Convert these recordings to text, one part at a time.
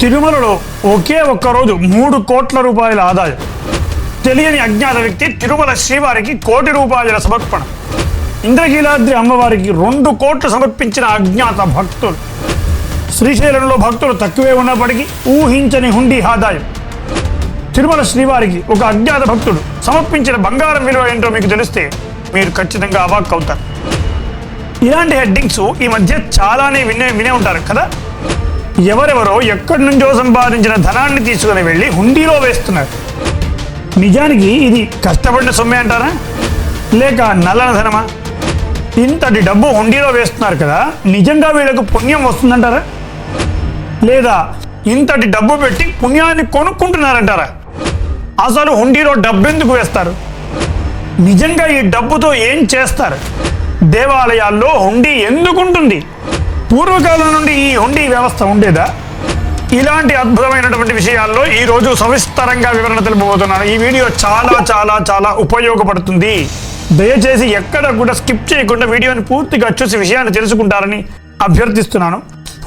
తిరుమలలో ఒకే ఒక్క రోజు మూడు కోట్ల రూపాయల ఆదాయం. తెలియని అజ్ఞాత వ్యక్తి తిరుమల శ్రీవారికి కోటి రూపాయల సమర్పణ. ఇంద్రకీలాద్రి అమ్మవారికి రెండు కోట్లు సమర్పించిన అజ్ఞాత భక్తులు. శ్రీశైలంలో భక్తులు తక్కువే ఉన్నప్పటికీ ఊహించని హుండీ ఆదాయం. తిరుమల శ్రీవారికి ఒక అజ్ఞాత భక్తుడు సమర్పించిన బంగారం విలువ ఏంటో మీకు తెలిస్తే మీరు ఖచ్చితంగా అవాక్ అవుతారు ఇలాంటి హెడ్డింగ్స్ ఈ మధ్య చాలానే వినే వినే ఉంటారు కదా? ఎవరెవరో ఎక్కడి నుంచో సంపాదించిన ధనాన్ని తీసుకుని వెళ్ళి హుండీలో వేస్తున్నారు. నిజానికి ఇది కష్టపడిన సొమ్మే అంటారా? లేక నల్లన ధనమా? ఇంతటి డబ్బు హుండీలో వేస్తున్నారు కదా నిజంగా వీళ్ళకు పుణ్యం వస్తుందంటారా? లేదా ఇంతటి డబ్బు పెట్టి పుణ్యాన్ని కొనుక్కుంటున్నారంటారా? అసలు హుండీలో డబ్బు ఎందుకు వేస్తారు? నిజంగా ఈ డబ్బుతో ఏం చేస్తారు? దేవాలయాల్లో హుండీ ఎందుకుంటుంది? పూర్వకాలం నుండి ఈ హుండీ వ్యవస్థ ఉండేదా? ఇలాంటి అద్భుతమైనటువంటి విషయాల్లో ఈ రోజు సవిస్తరంగా వివరణ తెలుపబోతున్నాను. ఈ వీడియో చాలా చాలా చాలా ఉపయోగపడుతుంది. దయచేసి ఎక్కడ కూడా స్కిప్ చేయకుండా వీడియోని పూర్తిగా చూసి విషయాన్ని తెలుసుకుంటారని అభ్యర్థిస్తున్నాను.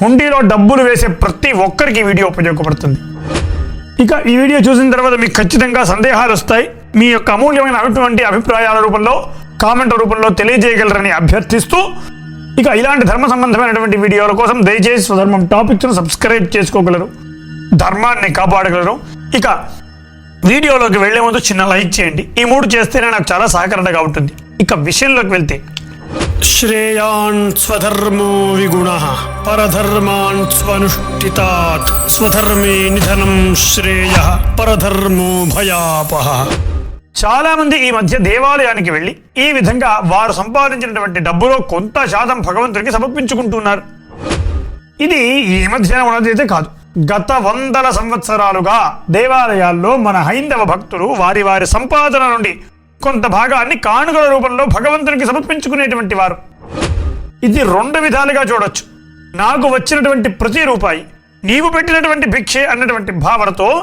హుండీలో డబ్బులు వేసే ప్రతి ఒక్కరికి వీడియో ఉపయోగపడుతుంది. ఇక ఈ వీడియో చూసిన తర్వాత మీకు ఖచ్చితంగా సందేహాలు వస్తాయి. మీ యొక్క అమూల్యమైన అటువంటి అభిప్రాయాల రూపంలో కామెంట్ రూపంలో తెలియజేయగలరని అభ్యర్థిస్తూ ఇక ఇలాంటి ధర్మ సంబంధమైనటువంటి వీడియోల కోసం దయచేసి స్వధర్మం టాపిక్స్ను సబ్స్క్రైబ్ చేసుకోగలరు. ధర్మాన్ని కాపాడగలరు. ఇక వీడియోలోకి వెళ్ళే ముందు చిన్న లైక్ చేయండి. ఈ మూడు చేస్తేనే నాకు చాలా సహకరణగా ఉంటుంది. ఇక విషయంలోకి వెళ్తే శ్రేయాన్ స్వధర్మో విగుణ పరధర్మాన్ స్వనుష్ఠితాత్ స్వధర్మే నిధనం శ్రేయ పరధర్మో భయాపహ చాలామంది ఈ మధ్య దేవాలయానికి వెళ్ళి ఈ విధంగా వారు సంపాదించినటువంటి డబ్బులో కొంత శాతం భగవంతుడికి సమర్పించుకుంటున్నారు. ఇది ఈ మధ్యన ఉన్నదైతే కాదు. గత వందల సంవత్సరాలుగా దేవాలయాల్లో మన హైందవ భక్తులు వారి వారి సంపాదన నుండి కొంత భాగాన్ని కానుకల రూపంలో భగవంతునికి సమర్పించుకునేటువంటి వారు. ఇది రెండు విధాలుగా చూడొచ్చు. నాకు వచ్చినటువంటి ప్రతి రూపాయి నీవు పెట్టినటువంటి భిక్షే అన్నటువంటి భావనతో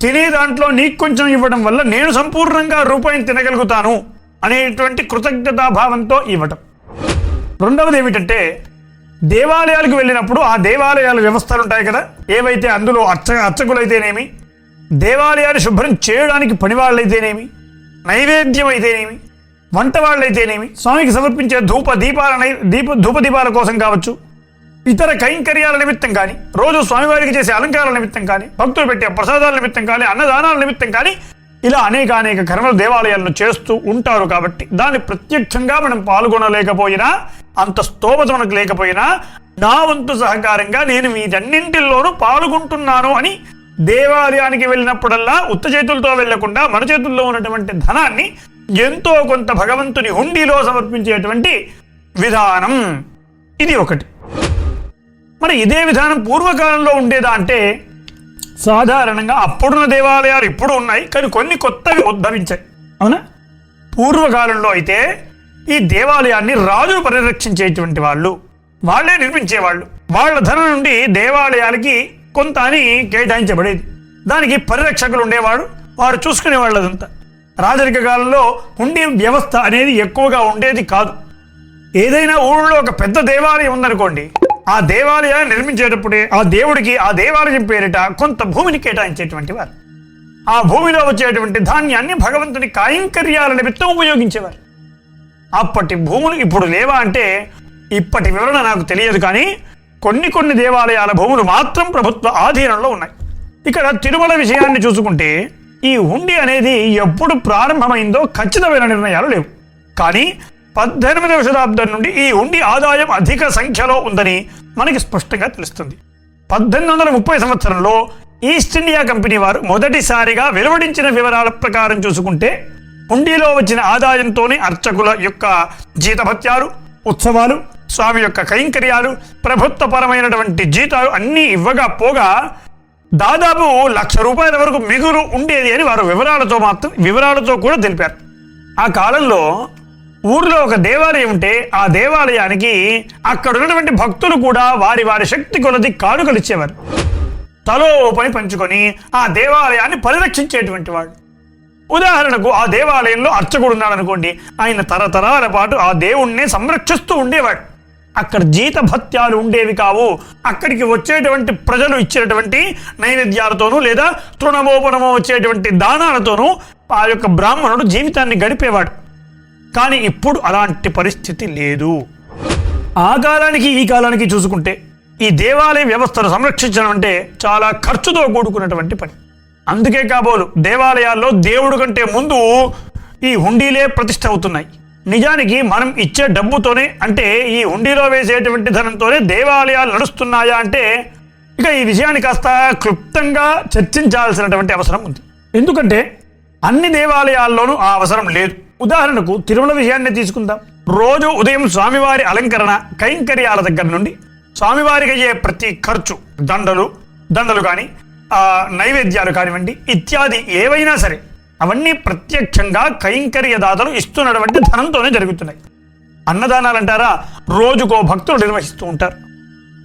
తినే దాంట్లో నీకు కొంచెం ఇవ్వడం వల్ల నేను సంపూర్ణంగా రూపాయిని తినగలుగుతాను అనేటువంటి కృతజ్ఞతా భావంతో ఇవ్వటం. రెండవది ఏమిటంటే దేవాలయాలకు వెళ్ళినప్పుడు ఆ దేవాలయాల వ్యవస్థలు ఉంటాయి కదా ఏవైతే అందులో అర్చ అర్చకులైతేనేమి దేవాలయాన్ని శుభ్రం చేయడానికి పనివాళ్ళైతేనేమి నైవేద్యం అయితేనేమి వంట వాళ్ళైతేనేమి స్వామికి సమర్పించే ధూప దీపాల దీప ధూప దీపాల కోసం కావచ్చు ఇతర కైంకర్యాల నిమిత్తం కానీ రోజు స్వామివారికి చేసే అలంకారాల నిమిత్తం కానీ భక్తులు పెట్టే ప్రసాదాల నిమిత్తం కానీ అన్నదానాల నిమిత్తం కానీ ఇలా అనేక అనేక కర్మలు దేవాలయాలను చేస్తూ ఉంటారు కాబట్టి దాన్ని ప్రత్యక్షంగా మనం పాల్గొనలేకపోయినా అంత స్తోమత మనకు లేకపోయినా నా వంతు సహకారంగా నేను వీటన్నింటిలోనూ పాల్గొంటున్నాను అని దేవాలయానికి వెళ్ళినప్పుడల్లా ఉత్త చేతులతో వెళ్ళకుండా మన చేతుల్లో ఉన్నటువంటి ధనాన్ని ఎంతో కొంత భగవంతుని హుండీలో సమర్పించేటువంటి విధానం. ఇది ఒకటి. మరి ఇదే విధానం పూర్వకాలంలో ఉండేదా అంటే సాధారణంగా అప్పుడున్న దేవాలయాలు ఇప్పుడు ఉన్నాయి కానీ కొన్ని కొత్తవి ఉద్భవించాయి అవునా? పూర్వకాలంలో అయితే ఈ దేవాలయాన్ని రాజు పరిరక్షించేటువంటి వాళ్ళు వాళ్ళే నిర్మించేవాళ్ళు. వాళ్ళ ధన నుండి దేవాలయాలకి కొంత అని కేటాయించబడేది. దానికి పరిరక్షకులు ఉండేవాడు వారు చూసుకునే వాళ్ళదంతా రాజరిక కాలంలో ఉండే వ్యవస్థ అనేది ఎక్కువగా ఉండేది కాదు. ఏదైనా ఊళ్ళో ఒక పెద్ద దేవాలయం ఉందనుకోండి ఆ దేవాలయాన్ని నిర్మించేటప్పుడే ఆ దేవుడికి ఆ దేవాలయం పేరిట కొంత భూమిని కేటాయించేటువంటి వారు. ఆ భూమిలో వచ్చేటువంటి ధాన్యాన్ని భగవంతుని కాయంకర్యాల నిమిత్తం ఉపయోగించేవారు. అప్పటి భూములు ఇప్పుడు లేవా అంటే ఇప్పటి వివరణ నాకు తెలియదు కానీ కొన్ని కొన్ని దేవాలయాల భూములు మాత్రం ప్రభుత్వ ఆధీనంలో ఉన్నాయి. ఇక్కడ తిరుమల విషయాన్ని చూసుకుంటే ఈ హుండీ అనేది ఎప్పుడు ప్రారంభమైందో ఖచ్చితమైన నిర్ణయాలు లేవు. కానీ పద్దెనిమిదవ శతాబ్దం నుండి ఈ ఉండి ఆదాయం అధిక సంఖ్యలో ఉందని మనకి స్పష్టంగా తెలుస్తుంది. పద్దెనిమిది వందల ముప్పై సంవత్సరంలో ఈస్ట్ ఇండియా కంపెనీ వారు మొదటిసారిగా వెలువడించిన వివరాల ప్రకారం చూసుకుంటే హుండీలో వచ్చిన ఆదాయంతోనే అర్చకుల యొక్క జీతభత్యాలు ఉత్సవాలు స్వామి యొక్క కైంకర్యాలు ప్రభుత్వపరమైనటువంటి జీతాలు అన్నీ ఇవ్వగా పోగా దాదాపు లక్ష రూపాయల వరకు మిగులు ఉండేది అని వారు వివరాలతో మాత్రం వివరాలతో కూడా తెలిపారు. ఆ కాలంలో ఊరిలో ఒక దేవాలయం ఉంటే ఆ దేవాలయానికి అక్కడ ఉన్నటువంటి భక్తులు కూడా వారి వారి శక్తి కొలది కానుకలు ఇచ్చేవారు. తలో పని పంచుకొని ఆ దేవాలయాన్ని పరిరక్షించేటువంటి వాడు ఉదాహరణకు ఆ దేవాలయంలో అర్చకుడు ఉన్నాడనుకోండి ఆయన తరతరాల పాటు ఆ దేవుణ్ణి సంరక్షిస్తూ ఉండేవాడు. అక్కడ జీతభత్యాలు ఉండేవి కావు. అక్కడికి వచ్చేటువంటి ప్రజలు ఇచ్చేటువంటి నైవేద్యాలతోనూ లేదా తృణమోపణమో వచ్చేటువంటి దానాలతోనూ ఆ యొక్క బ్రాహ్మణుడు జీవితాన్ని గడిపేవాడు. కానీ ఇప్పుడు అలాంటి పరిస్థితి లేదు. ఆ కాలానికి ఈ కాలానికి చూసుకుంటే ఈ దేవాలయ వ్యవస్థను సంరక్షించడం అంటే చాలా ఖర్చుతో కూడుకున్నటువంటి పని. అందుకే కాబోలు దేవాలయాల్లో దేవుడు కంటే ముందు ఈ హుండీలే ప్రతిష్ట అవుతున్నాయి. నిజానికి మనం ఇచ్చే డబ్బుతోనే అంటే ఈ హుండీలో వేసేటువంటి ధనంతోనే దేవాలయాలు నడుస్తున్నాయా అంటే ఇక ఈ విషయాన్ని కాస్త క్లుప్తంగా చర్చించాల్సినటువంటి అవసరం ఉంది. ఎందుకంటే అన్ని దేవాలయాల్లోనూ ఆ అవసరం లేదు. ఉదాహరణకు తిరుమల విషయాన్ని తీసుకుందాం. రోజు ఉదయం స్వామివారి అలంకరణ కైంకర్యాల దగ్గర నుండి స్వామివారికి అయ్యే ప్రతి ఖర్చు దండలు దండలు కానీ నైవేద్యాలు కానివ్వండి ఇత్యాది ఏవైనా సరే అవన్నీ ప్రత్యక్షంగా కైంకర్యదాతలు ఇస్తున్నటువంటి ధనంతోనే జరుగుతున్నాయి. అన్నదానాలు అంటారా రోజుకో భక్తులు నిర్వహిస్తూ ఉంటారు.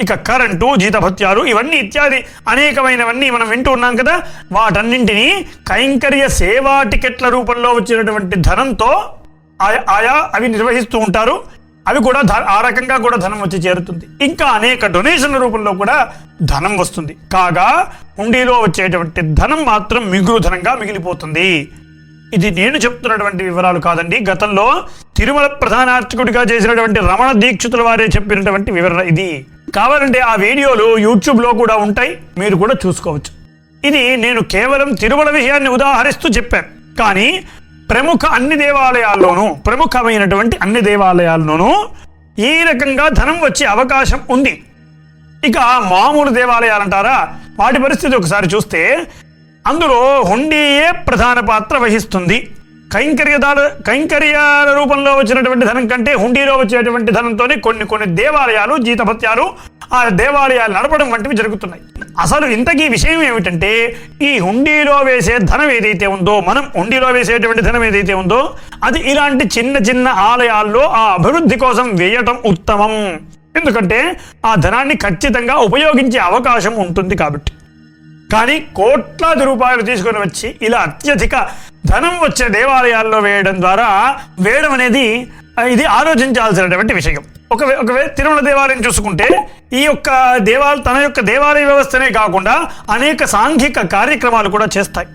ఇక కరెంటు జీతభత్యాలు ఇవన్నీ ఇత్యాది అనేకమైనవన్నీ మనం వింటూ ఉన్నాం కదా. వాటన్నింటినీ కైంకర్య సేవా టికెట్ల రూపంలో వచ్చినటువంటి ధనంతో ఆయా- ఆయా అవి నిర్వహిస్తూ ఉంటారు. అవి కూడా ధ- ఆ రకంగా కూడా ధనం వచ్చి చేరుతుంది. ఇంకా అనేక డొనేషన్ల రూపంలో కూడా ధనం వస్తుంది. కాగా హుండీలో వచ్చేటువంటి ధనం మాత్రం మిగులు ధనంగా మిగిలిపోతుంది. ఇది నేను చెప్తున్నటువంటి వివరాలు కాదండి. గతంలో తిరుమల ప్రధానార్చకుడిగా చేసినటువంటి రమణ దీక్షితుల వారే చెప్పినటువంటి వివరణ ఇది. కావాలంటే ఆ వీడియోలు యూట్యూబ్లో కూడా ఉంటాయి. మీరు కూడా చూసుకోవచ్చు. ఇది నేను కేవలం తిరుమల విషయాన్ని ఉదాహరిస్తూ చెప్పాను. కానీ ప్రముఖ అన్ని దేవాలయాల్లోనూ ప్రముఖమైనటువంటి అన్ని దేవాలయాల్లోనూ ఈ రకంగా ధనం వచ్చే అవకాశం ఉంది. ఇక మామూలు దేవాలయాలు అంటారా వాటి పరిస్థితి ఒకసారి చూస్తే అందులో హుండీయే ప్రధాన పాత్ర వహిస్తుంది. కైంకర్యదాల కైంకర్యాల రూపంలో వచ్చినటువంటి ధనం కంటే హుండీలో వచ్చేటువంటి ధనంతోనే కొన్ని కొన్ని దేవాలయాలు జీతభత్యాలు ఆ దేవాలయాలు నడపడం వంటివి జరుగుతున్నాయి. అసలు ఇంతకీ విషయం ఏమిటంటే ఈ హుండీలో వేసే ధనం ఏదైతే ఉందో మనం హుండీలో వేసేటువంటి ధనం ఏదైతే ఉందో అది ఇలాంటి చిన్న చిన్న ఆలయాల్లో ఆ అభివృద్ధి కోసం వేయటం ఉత్తమం. ఎందుకంటే ఆ ధనాన్ని ఖచ్చితంగా ఉపయోగించే అవకాశం ఉంటుంది కాబట్టి. కానీ కోట్లాది రూపాయలు తీసుకొని వచ్చి ఇలా అత్యధిక ధనం వచ్చే దేవాలయాల్లో వేయడం ద్వారా వేయడం అనేది ఇది ఆలోచించాల్సినటువంటి విషయం. ఒకవే ఒకవేళ తిరుమల దేవాలయం చూసుకుంటే ఈ యొక్క దేవాల తన యొక్క దేవాలయ వ్యవస్థనే కాకుండా అనేక సాంఘిక కార్యక్రమాలు కూడా చేస్తాయి.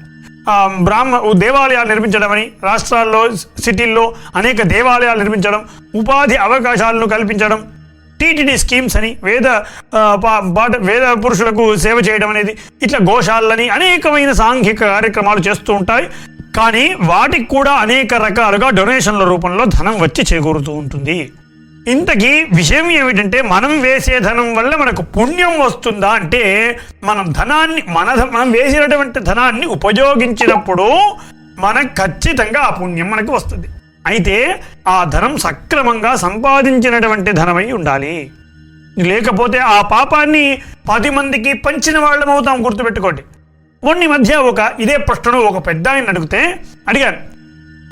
బ్రాహ్మ దేవాలయాలు నిర్మించడం అని రాష్ట్రాల్లో సిటీల్లో అనేక దేవాలయాలు నిర్మించడం ఉపాధి అవకాశాలను కల్పించడం టీటీడీ స్కీమ్స్ అని వేద బాట పాట వేద పురుషులకు సేవ చేయడం అనేది ఇట్లా గోశాలని అనేకమైన సాంఘిక కార్యక్రమాలు చేస్తూ ఉంటాయి. కానీ వాటికి కూడా అనేక రకాలుగా డొనేషన్ల రూపంలో ధనం వచ్చి చేకూరుతూ ఉంటుంది. ఇంతకీ విషయం ఏమిటంటే మనం వేసే ధనం వల్ల మనకు పుణ్యం వస్తుందా అంటే మనం ధనాన్ని మన మనం వేసినటువంటి ధనాన్ని ఉపయోగించినప్పుడు మనకు ఖచ్చితంగా ఆ పుణ్యం మనకు వస్తుంది. అయితే ఆ ధనం సక్రమంగా సంపాదించినటువంటి ధనమై ఉండాలి. లేకపోతే ఆ పాపాన్ని పది మందికి పంచిన వాళ్ళం అవుతాం గుర్తుపెట్టుకోండి. మొన్న మధ్య ఒక ఇదే ప్రశ్నను ఒక పెద్ద ఆయన అడిగితే అడిగాను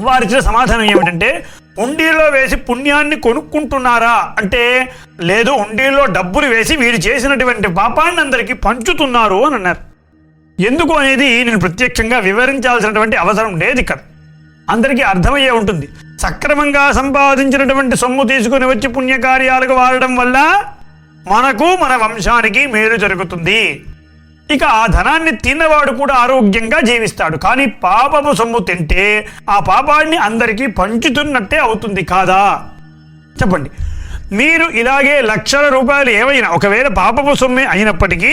వారిచ్చిన సమాధానం ఏమిటంటే హుండీలో వేసి పుణ్యాన్ని కొనుక్కుంటున్నారా? అంటే లేదు హుండీలో డబ్బులు వేసి వీరు చేసినటువంటి పాపాన్ని అందరికీ పంచుతున్నారు అని అన్నారు. ఎందుకు అనేది నేను ప్రత్యక్షంగా వివరించాల్సినటువంటి అవసరం లేదు ఇక్కడ. అందరికీ అర్థమయ్యే ఉంటుంది. సక్రమంగా సంపాదించినటువంటి సొమ్ము తీసుకుని వచ్చి పుణ్యకార్యాలకు వాడడం వల్ల మనకు మన వంశానికి మేలు జరుగుతుంది. ఇక ఆ ధనాన్ని తిన్నవాడు కూడా ఆరోగ్యంగా జీవిస్తాడు. కానీ పాపపు సొమ్ము తింటే ఆ పాపాన్ని అందరికీ పంచుతున్నట్టే అవుతుంది కాదా? చెప్పండి. మీరు ఇలాగే లక్షల రూపాయలు ఏవైనా ఒకవేళ పాపపు సొమ్మే అయినప్పటికీ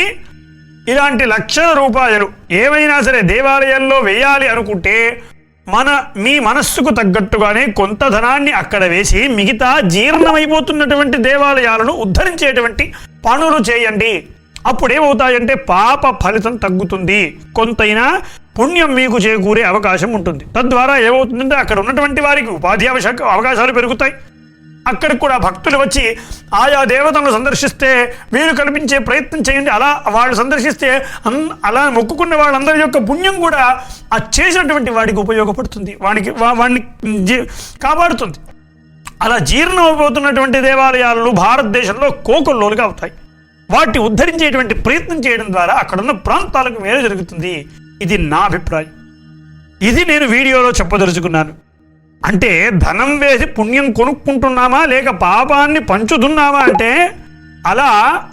ఇలాంటి లక్షల రూపాయలు ఏవైనా సరే దేవాలయాల్లో వేయాలి అనుకుంటే మన మీ మనస్సుకు తగ్గట్టుగానే కొంత ధనాన్ని అక్కడ వేసి మిగతా జీర్ణమైపోతున్నటువంటి దేవాలయాలను ఉద్ధరించేటువంటి పనులు చేయండి. అప్పుడేమవుతాయంటే పాప ఫలితం తగ్గుతుంది. కొంతైనా పుణ్యం మీకు చేకూరే అవకాశం ఉంటుంది. తద్వారా ఏమవుతుందంటే అక్కడ ఉన్నటువంటి వారికి ఉపాధి అవకాశాలు పెరుగుతాయి. అక్కడికి కూడా భక్తులు వచ్చి ఆయా దేవతలను సందర్శిస్తే వీరు కల్పించే ప్రయత్నం చేయండి. అలా వాళ్ళు సందర్శిస్తే అన్- అలా మొక్కుకున్న వాళ్ళందరి యొక్క పుణ్యం కూడా ఆ చేసినటువంటి వాడికి ఉపయోగపడుతుంది. వాడికి వా- వాడిని జీ- కాపాడుతుంది. అలా జీర్ణమైపోతున్నటువంటి దేవాలయాలు భారతదేశంలో కోకొల్లోలుగా అవుతాయి. వాటిని ఉద్ధరించేటువంటి ప్రయత్నం చేయడం ద్వారా అక్కడున్న ప్రాంతాలకు మేలు జరుగుతుంది. ఇది నా అభిప్రాయం. ఇది నేను వీడియోలో చెప్పదలుచుకున్నాను. అంటే ధనం వేసి పుణ్యం కొనుక్కుంటున్నామా లేక పాపాన్ని పంచుతున్నామా అంటే అలా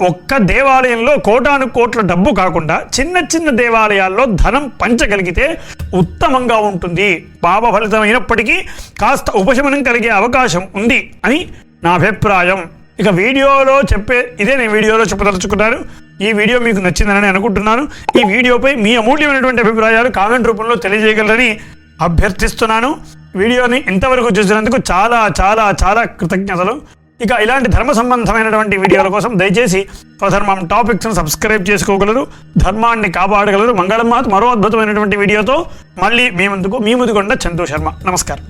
ఒక్క దేవాలయంలో కోటాను కోట్ల డబ్బు కాకుండా చిన్న చిన్న దేవాలయాల్లో ధనం పంచగలిగితే ఉత్తమంగా ఉంటుంది. పాప ఫలితమైనప్పటికీ కాస్త ఉపశమనం కలిగే అవకాశం ఉంది అని నా అభిప్రాయం. ఇక వీడియోలో చెప్పే ఇదే నేను వీడియోలో చెప్పదలుచుకున్నాను. ఈ వీడియో మీకు నచ్చిందని అనుకుంటున్నాను. ఈ వీడియోపై మీ అమూల్యమైనటువంటి అభిప్రాయాలు కామెంట్ రూపంలో తెలియజేయగలరని అభ్యర్థిస్తున్నాను. వీడియోని ఇంతవరకు చూసినందుకు చాలా చాలా చాలా కృతజ్ఞతలు. ఇక ఇలాంటి ధర్మ సంబంధమైనటువంటి వీడియోల కోసం దయచేసి స్వధర్మం టాపిక్స్ను సబ్స్క్రైబ్ చేసుకోగలరు ధర్మాన్ని కాపాడగలరు. మంగళం మాత్ మరో అద్భుతమైనటువంటి వీడియోతో మళ్ళీ మీ ముందుకు మీ ముందుకొండ చందు శర్మ. నమస్కారం.